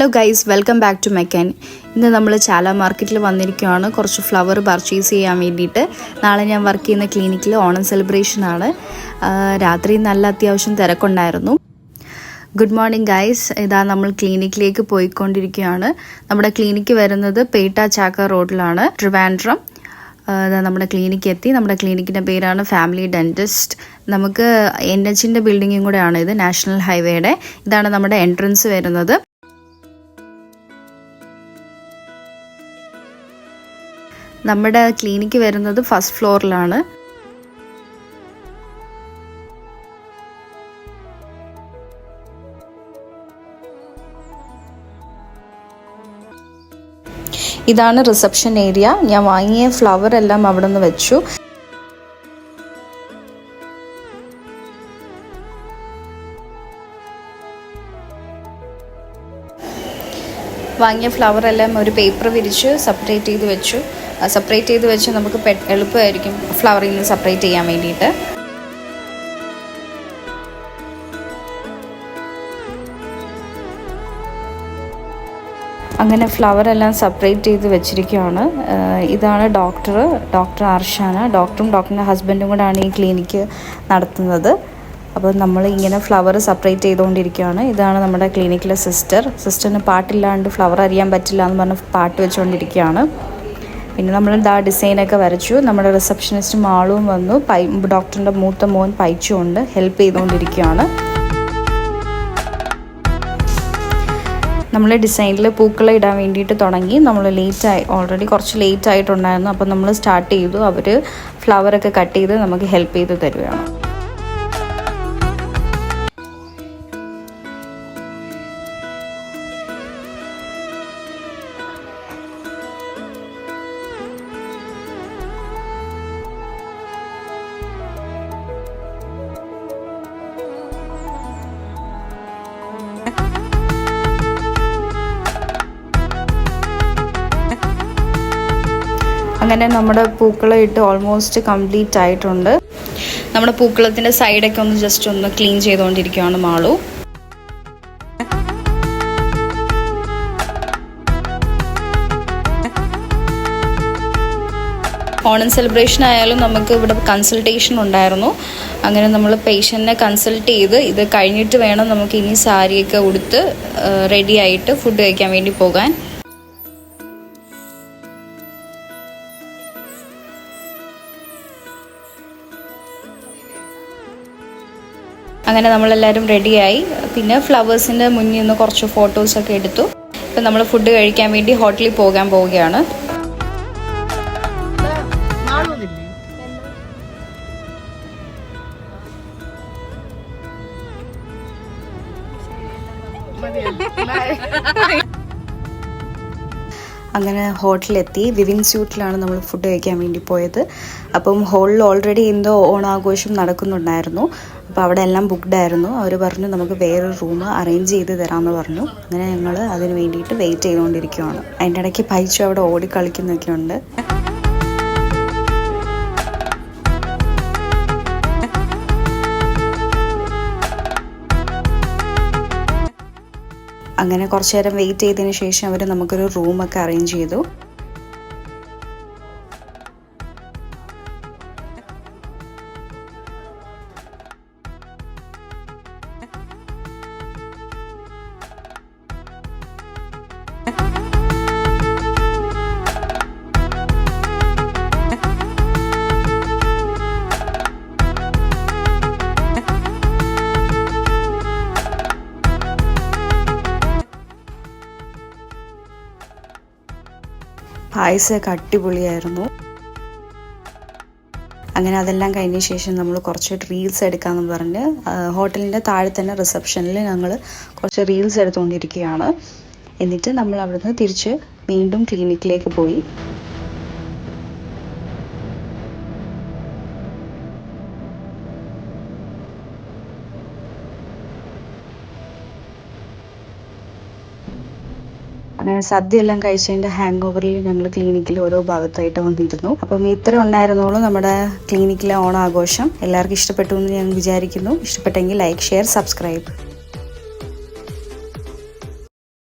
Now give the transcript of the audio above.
Hello guys welcome back to മെക്കാൻ ഇന്ന് നമ്മൾ ചാല മാർക്കറ്റിൽ വന്നിരിക്കുകയാണ് കുറച്ച് ഫ്ലവർ പർച്ചേസ് ചെയ്യാൻ വേണ്ടിയിട്ട്. നാളെ ഞാൻ വർക്ക് ചെയ്യുന്ന ക്ലിനിക്കിൽ ഓണം സെലിബ്രേഷൻ ആണ്. രാത്രി നല്ല അത്യാവശ്യം തിരക്കുണ്ടായിരുന്നു. ഗുഡ് മോർണിംഗ് ഗൈസ് ഇതാ നമ്മൾ ക്ലിനിക്കിലേക്ക് പോയിക്കൊണ്ടിരിക്കുകയാണ്. നമ്മുടെ ക്ലിനിക്ക് വരുന്നത് പേട്ട ചാക്ക റോഡിലാണ്. ട്രിവാൻഡ്രം. നമ്മുടെ ക്ലിനിക്ക് എത്തി. നമ്മുടെ ക്ലിനിക്കിന്റെ പേരാണ് ഫാമിലി ഡെന്റിസ്റ്റ് നമുക്ക് എൻ എച്ചിന്റെ ബിൽഡിങ്ങും കൂടെയാണ് ഇത് നാഷണൽ ഹൈവേയുടെ ഇതാണ് നമ്മുടെ എൻട്രൻസ് വരുന്നത്. നമ്മുടെ ക്ലിനിക്ക് വരുന്നത് ഫസ്റ്റ് ഫ്ലോറിലാണ്. ഇതാണ് റിസപ്ഷൻ ഏരിയ. ഞാൻ വാങ്ങിയ ഫ്ലവർ എല്ലാം അവിടെ നിന്ന് വെച്ചു. വാങ്ങിയ ഫ്ലവർ എല്ലാം ഒരു പേപ്പർ വിരിച്ച് സെപ്പറേറ്റ് ചെയ്ത് വെച്ചു. സെപ്പറേറ്റ് ചെയ്ത് വെച്ച് നമുക്ക് എളുപ്പമായിരിക്കും ഫ്ലവറിൽ നിന്ന് സെപ്പറേറ്റ് ചെയ്യാൻ വേണ്ടിയിട്ട്. അങ്ങനെ ഫ്ലവർ എല്ലാം സെപ്പറേറ്റ് ചെയ്ത് വെച്ചിരിക്കുകയാണ് ഇതാണ് ഡോക്ടർ ഡോക്ടർ അർഷാന ഡോക്ടറും ഡോക്ടറിന്റെ ഹസ്ബൻഡും കൂടാണ് ഈ ക്ലിനിക്ക് നടത്തുന്നത്. അപ്പോൾ നമ്മൾ ഇങ്ങനെ ഫ്ലവർ സെപ്പറേറ്റ് ചെയ്തുകൊണ്ടിരിക്കുകയാണ്. ഇതാണ് നമ്മുടെ ക്ലിനിക്കിലെ സിസ്റ്റർ സിസ്റ്ററിന് പാട്ടില്ലാണ്ട് ഫ്ലവർ അറിയാൻ പറ്റില്ല എന്ന് പറഞ്ഞ് പാട്ട് വെച്ചുകൊണ്ടിരിക്കുകയാണ്. പിന്നെ നമ്മൾ ദാ ഡിസൈനൊക്കെ വരച്ചു. നമ്മുടെ റിസപ്ഷനിസ്റ്റും ആളും വന്നു. പൈ ഡോക്ടറിന്റെ മൂത്ത മോൻ പൈച്ചുകൊണ്ട് ഹെൽപ്പ് ചെയ്തുകൊണ്ടിരിക്കുകയാണ്. നമ്മൾ ഡിസൈനിൽ പൂക്കൾ ഇടാൻ വേണ്ടിയിട്ട് തുടങ്ങി. നമ്മൾ ലേറ്റ് ആയി ഓൾറെഡി കുറച്ച് ലേറ്റ് ആയിട്ടുണ്ടായിരുന്നു. അപ്പോൾ നമ്മൾ സ്റ്റാർട്ട് ചെയ്തു. അവർ ഫ്ലവറൊക്കെ കട്ട് ചെയ്ത് നമുക്ക് ഹെൽപ്പ് ചെയ്ത് തരുകയാണ് അങ്ങനെ നമ്മുടെ പൂക്കളം ഇട്ട് ഓൾമോസ്റ്റ് കംപ്ലീറ്റ് ആയിട്ടുണ്ട്. നമ്മുടെ പൂക്കളത്തിന്റെ സൈഡൊക്കെ ഒന്ന് ജസ്റ്റ് ഒന്ന് ക്ലീൻ ചെയ്തുകൊണ്ടിരിക്കുകയാണ് മാളു. ഓണം സെലിബ്രേഷൻ ആയാലും നമുക്ക് ഇവിടെ കൺസൾട്ടേഷൻ ഉണ്ടായിരുന്നു. അങ്ങനെ നമ്മൾ പേഷ്യന്റിനെ കൺസൾട്ട് ചെയ്ത് ഇത് കഴിഞ്ഞിട്ട് വേണം നമുക്ക് ഇനി സാരിയൊക്കെ ഉടുത്ത് റെഡി ആയിട്ട് ഫുഡ് കഴിക്കാൻ വേണ്ടി പോകാൻ. അങ്ങനെ നമ്മളെല്ലാവരും റെഡിയായി പിന്നെ ഫ്ലവേഴ്സിന്റെ മുന്നിൽ നിന്ന് കുറച്ച് ഫോട്ടോസൊക്കെ എടുത്തു. ഇപ്പം നമ്മൾ ഫുഡ് കഴിക്കാൻ വേണ്ടി ഹോട്ടലിൽ പോകാൻ പോവുകയാണ്. അങ്ങനെ ഹോട്ടലിലെത്തി വിവിൻ സ്യൂട്ടിലാണ് നമ്മൾ ഫുഡ് കഴിക്കാൻ വേണ്ടി പോയത്. അപ്പം ഹോളിൽ ഓൾറെഡി എന്തോ ഓണാഘോഷം നടക്കുന്നുണ്ടായിരുന്നു. അപ്പോൾ അവിടെ എല്ലാം ബുക്ക്ഡ് ആയിരുന്നു. അവർ പറഞ്ഞു നമുക്ക് വേറൊരു റൂം അറേഞ്ച് ചെയ്ത് തരാമെന്ന് പറഞ്ഞു. അങ്ങനെ ഞങ്ങൾ അതിന് വേണ്ടിയിട്ട് വെയിറ്റ് ചെയ്തുകൊണ്ടിരിക്കുകയാണ് അതിന്റെ ഇടയ്ക്ക് പൈച്ചു അവിടെ ഓടിക്കളിക്കുന്നൊക്കെ ഉണ്ട്. അങ്ങനെ കുറച്ച് നേരം വെയിറ്റ് ചെയ്തതിന് ശേഷം അവർ നമുക്കൊരു റൂമൊക്കെ അറേഞ്ച് ചെയ്തു. പായസമൊക്കെ അടിപൊളിയായിരുന്നു. അങ്ങനെ അതെല്ലാം കഴിഞ്ഞ ശേഷം നമ്മൾ കുറച്ച് റീൽസ് എടുക്കാമെന്ന് പറഞ്ഞ് ഹോട്ടലിന്റെ താഴെ തന്നെ റിസപ്ഷനിൽ ഞങ്ങൾ കുറച്ച് റീൽസ് എടുത്തുകൊണ്ടിരിക്കുകയാണ്. എന്നിട്ട് നമ്മൾ അവിടുന്ന് തിരിച്ച് വീണ്ടും ക്ലിനിക്കിലേക്ക് പോയി. അങ്ങനെ സദ്യ എല്ലാം കഴിച്ചതിന്റെ ഹാങ് ഓവറിൽ ഞങ്ങൾ ക്ലിനിക്കിൽ ഓരോ ഭാഗത്തായിട്ട് വന്നിരുന്നു. അപ്പം ഇത്ര ഉണ്ടായിരുന്നോളൂ നമ്മുടെ ക്ലിനിക്കിലെ ഓണാഘോഷം. എല്ലാവർക്കും ഇഷ്ടപ്പെട്ടു എന്ന് ഞാൻ വിചാരിക്കുന്നു. ഇഷ്ടപ്പെട്ടെങ്കിൽ ലൈക്ക് ഷെയർ സബ്സ്ക്രൈബ്